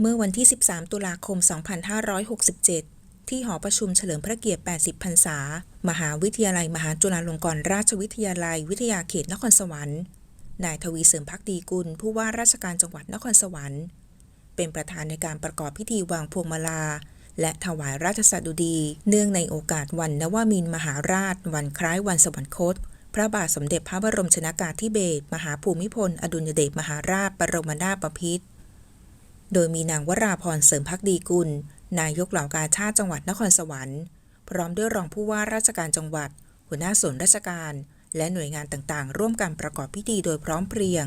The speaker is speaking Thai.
เมื่อวันที่ 13 ตุลาคม 2567 ที่หอประชุมเฉลิมพระเกียรติ 80 พรรษา มหาวิทยาลัย มหาจุฬาลงกรณราชวิทยาลัย วิทยาเขตนครสวรรค์ นายทวีเสริมพักดีกุล ผู้ว่าราชการจังหวัดนครสวรรค์ เป็นประธานในการประกอบพิธีวางพวงมาลา และถวายราชสัดุดี เนื่องในโอกาสวันนวมินมหาราช วันคล้ายวันสวรรคต พระบาทสมเด็จพระบรมชนากาธิเบศร มหาภูมิพล อดุลยเดชมหาราช บรมนาถบพิตร โดยมีนางวราพรเสริมพักดีกุล นายกเหล่ากาชาติจังหวัดนครสวรรค์ พร้อมด้วยรองผู้ว่าราชการจังหวัด หัวหน้าส่วนราชการ และหน่วยงานต่างๆ ร่วมกันประกอบพิธีโดยพร้อมเพรียง